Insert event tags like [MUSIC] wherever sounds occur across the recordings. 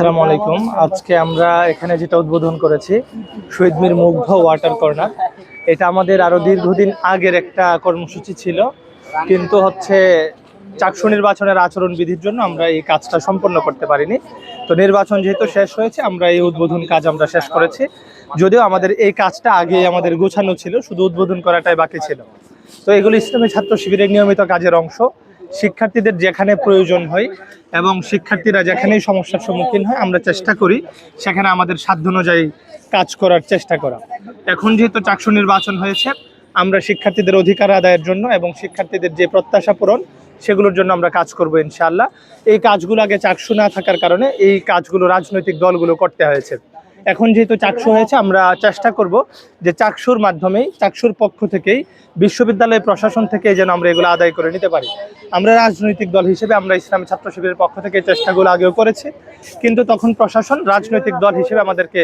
আসসালামু আলাইকুম। আজকে আমরা এখানে যেটা উদ্বোধন করেছি শহীদ মীর মুগ্ধ ওয়াটার কর্নার। এটা আমাদের আরও দীর্ঘদিন আগের একটা কর্মসূচি ছিল। কিন্তু হচ্ছে চাকসু নির্বাচনের আচরণ বিধির জন্য আমরা এই কাজটা সম্পন্ন করতে পারিনি। তো নির্বাচন যেহেতু শেষ হয়েছে, আমরা এই উদ্বোধন কাজ আমরা শেষ করেছি। যদিও আমাদের এই কাজটা আগে আমাদের গোছানো ছিল, শুধু উদ্বোধন করাটাই বাকি ছিল। তো এগুলো ইসলামী ছাত্র শিবিরের নিয়মিত কাজের অংশ। শিক্ষার্থীদের যেখানে প্রয়োজন হয় এবং শিক্ষার্থীরা যেখানেই সমস্যার সম্মুখীন হয়, আমরা চেষ্টা করি সেখানে আমাদের সাধ্য অনুযায়ী কাজ করার চেষ্টা করা। এখন যেহেতু চাকসু নির্বাচন হয়েছে, আমরা শিক্ষার্থীদের অধিকার আদায়ের জন্য এবং শিক্ষার্থীদের যে প্রত্যাশা পূরণ, সেগুলোর জন্য আমরা কাজ করব ইনশাআল্লাহ। এই কাজগুলো আগে চাকসু না থাকার কারণে এই কাজগুলো রাজনৈতিক দলগুলো করতে হয়েছে। এখন যেহেতু চাকসু হয়েছে, আমরা চেষ্টা করব যে চাকসুর মাধ্যমেই, চাকসুর পক্ষ থেকেই বিশ্ববিদ্যালয় প্রশাসন থেকে যেন আমরা এগুলো আদায় করে নিতে পারি। আমরা রাজনৈতিক দল হিসেবে, আমরা ইসলামী ছাত্র শিবিরের পক্ষ থেকে চেষ্টাগুলো আগেও করেছি, কিন্তু তখন প্রশাসন রাজনৈতিক দল হিসেবে আমাদেরকে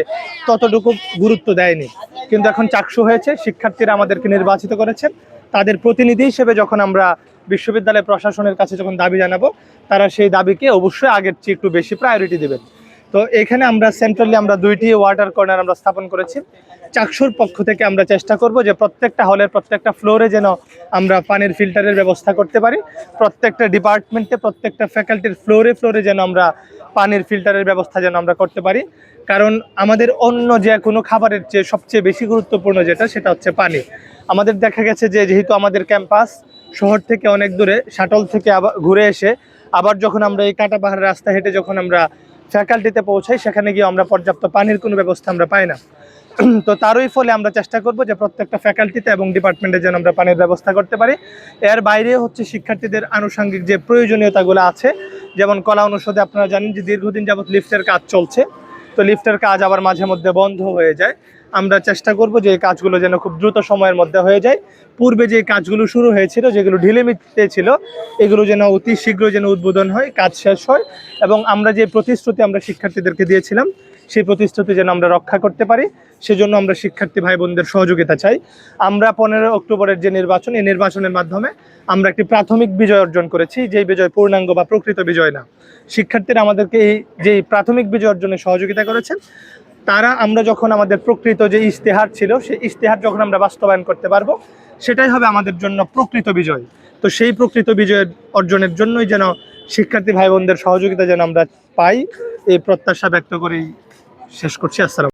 ততটুকু গুরুত্ব দেয়নি। কিন্তু এখন চাকসু হয়েছে, শিক্ষার্থীরা আমাদেরকে নির্বাচিত করেছেন। তাদের প্রতিনিধি হিসেবে যখন আমরা বিশ্ববিদ্যালয় প্রশাসনের কাছে যখন দাবি জানাব, তারা সেই দাবিকে অবশ্যই আগের চেয়ে একটু বেশি প্রায়োরিটি দেবেন। তো এখানে আমরা সেন্ট্রালি আমরা দুইটি ওয়াটার কর্নার আমরা স্থাপন করেছি। চাকসুর পক্ষ থেকে আমরা চেষ্টা করব যে প্রত্যেকটা হলের প্রত্যেকটা ফ্লোরে যেন আমরা পানির ফিল্টারের ব্যবস্থা করতে পারি। প্রত্যেকটা ডিপার্টমেন্টে প্রত্যেকটা ফ্যাকাল্টির ফ্লোরে ফ্লোরে যেন আমরা পানির ফিল্টারের ব্যবস্থা যেন আমরা করতে পারি। কারণ আমাদের অন্য যে কোনো খাবারের চেয়ে সবচেয়ে বেশি গুরুত্বপূর্ণ যেটা, সেটা হচ্ছে পানি। আমাদের দেখা গেছে যে যেহেতু আমাদের ক্যাম্পাস শহর থেকে অনেক দূরে শাটল থেকে আবার ঘুরে এসে আবার যখন আমরা এই কাটা পাহাড়ের রাস্তা হেঁটে যখন আমরা ফ্যাকাল্টিতে পৌঁছাই, সেখানে গিয়ে আমরা পর্যাপ্ত পানির কোনো ব্যবস্থা আমরা পাই না। [CLEARS THROAT] তো তারই ফলে আমরা চেষ্টা করব যে প্রত্যেকটা ফ্যাকাল্টিতে এবং ডিপার্টমেন্টে যেন আমরা পানির ব্যবস্থা করতে পারি। এর বাইরে হচ্ছে শিক্ষার্থীদের আনুষঙ্গিক যে প্রয়োজনীয়তাগুলো আছে, যেমন কলা অনুষদে আপনারা জানেন যে দীর্ঘদিন যাবৎ লিফটের কাজ চলছে। তো লিফটের কাজ আবার মাঝে মধ্যে বন্ধ হয়ে যায়। আমরা চেষ্টা করব যে এই কাজগুলো যেন খুব দ্রুত সময়ের মধ্যে হয়ে যায়। পূর্বে যে কাজগুলো শুরু হয়েছিল, যেগুলো ঢিলেমিতে ছিল, এগুলো যেন অতি শীঘ্র যেন উদ্বোধন হয়, কাজ শেষ হয় এবং আমরা যে প্রতিশ্রুতি আমরা শিক্ষার্থীদেরকে দিয়েছিলাম, সেই প্রতিশ্রুতি যেন আমরা রক্ষা করতে পারি। সেজন্য আমরা শিক্ষার্থী ভাই বোনদের সহযোগিতা চাই। আমরা পনেরো অক্টোবরের যে নির্বাচন, এই নির্বাচনের মাধ্যমে আমরা একটি প্রাথমিক বিজয় অর্জন করেছি, যেই বিজয় পূর্ণাঙ্গ বা প্রকৃত বিজয় না। শিক্ষার্থীরা আমাদেরকে এই যে প্রাথমিক বিজয় অর্জনে সহযোগিতা করেছেন তারা আমরা যখন আমাদের প্রকৃত যে ইশতেহার ছিল, সেই ইশতেহার যখন আমরা বাস্তবায়ন করতে পারব, সেটাই হবে আমাদের জন্য প্রকৃত বিজয়। তো সেই প্রকৃত বিজয়ের অর্জনের জন্যই যেন শিক্ষার্থী ভাই বোনদের সহযোগিতা যেন আমরা পাই, এই প্রত্যাশা ব্যক্ত করেই শেষ করছি। আসসালাম